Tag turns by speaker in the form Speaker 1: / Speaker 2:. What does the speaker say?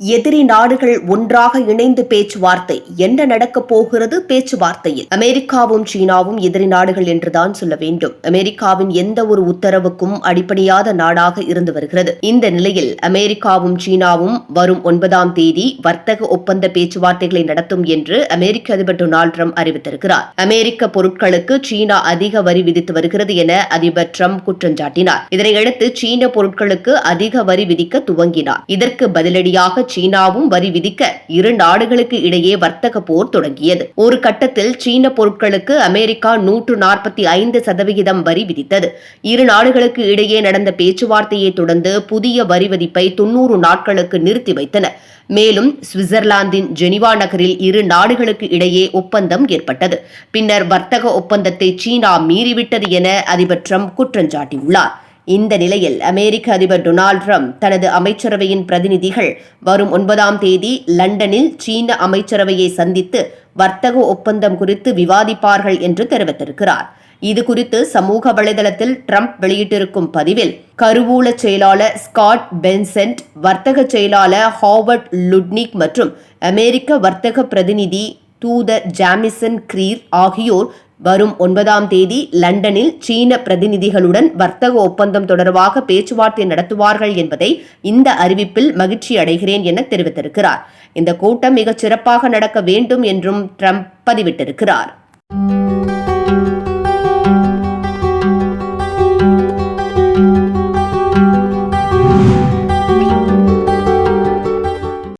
Speaker 1: எதிரி நாடுகள் ஒன்றாக இணைந்து பேச்சுவார்த்தை என்ன நடக்கப் போகிறது பேச்சுவார்த்தையில்? அமெரிக்காவும் சீனாவும் எதிரி நாடுகள் என்றுதான் சொல்ல வேண்டும். அமெரிக்காவின் எந்த ஒரு உத்தரவுக்கும் அடிப்படையாத நாடாக இருந்து வருகிறது. இந்த நிலையில் அமெரிக்காவும் சீனாவும் வரும் ஒன்பதாம் தேதி வர்த்தக ஒப்பந்த பேச்சுவார்த்தைகளை நடத்தும் என்று அமெரிக்க அதிபர் டொனால்டு ட்ரம்ப் அறிவித்திருக்கிறார். அமெரிக்க பொருட்களுக்கு சீனா அதிக வரி விதித்து வருகிறது என அதிபர் ட்ரம்ப் குற்றம் சாட்டினார். இதனையடுத்து சீன பொருட்களுக்கு அதிக வரி விதிக்க துவங்கினார். இதற்கு பதிலடியாக சீனாவும் வரி விதிக்க இரு நாடுகளுக்கு இடையே வர்த்தக போர் தொடங்கியது. ஒரு கட்டத்தில் சீன பொருட்களுக்கு அமெரிக்கா நூற்று நாற்பத்தி ஐந்து சதவிகிதம் வரி விதித்தது. இரு நாடுகளுக்கு இடையே நடந்த பேச்சுவார்த்தையை தொடர்ந்து புதிய வரி விதிப்பை தொன்னூறு நாட்களுக்கு நிறுத்தி வைத்தனர் மேலும் சுவிட்சர்லாந்தின் ஜெனிவா நகரில் இரு நாடுகளுக்கு இடையே ஒப்பந்தம் ஏற்பட்டது. பின்னர் வர்த்தக ஒப்பந்தத்தை சீனா மீறிவிட்டது என அதிபர் ட்ரம்ப் குற்றஞ்சாட்டியுள்ளார். இந்த நிலையில் அமெரிக்க அதிபர் டொனால்ட் ட்ரம்ப் தனது அமைச்சரவையின் பிரதிநிதிகள் வரும் ஒன்பதாம் தேதி லண்டனில் சீன அமைச்சரவையை சந்தித்து வர்த்தக ஒப்பந்தம் குறித்து விவாதிப்பார்கள் என்று தெரிவித்திருக்கிறார். இது குறித்து சமூக வலைதளத்தில் ட்ரம்ப் வெளியிட்டிருக்கும் பதிவில் கருவூல செயலாளர் ஸ்காட் பென்சென்ட் வர்த்தக செயலாளர் ஹாவர்ட் லுட்னிக் மற்றும் அமெரிக்க வர்த்தக பிரதிநிதி தூதர் ஜாமிசன் கிரீர் ஆகியோர் வரும் ஒன்பதாம் தேதி லண்டனில் சீன பிரதிநிதிகளுடன் வர்த்தக ஒப்பந்தம் தொடர்பாக பேச்சுவார்த்தை நடத்துவார்கள் என்பதை இந்த அறிவிப்பில் மகிழ்ச்சி அடைகிறேன் என தெரிவித்திருக்கிறார். இந்த கூட்டம் மிகச் சிறப்பாக நடக்க வேண்டும் என்றும் ட்ரம்ப் பதிவிட்டிருக்கிறார்.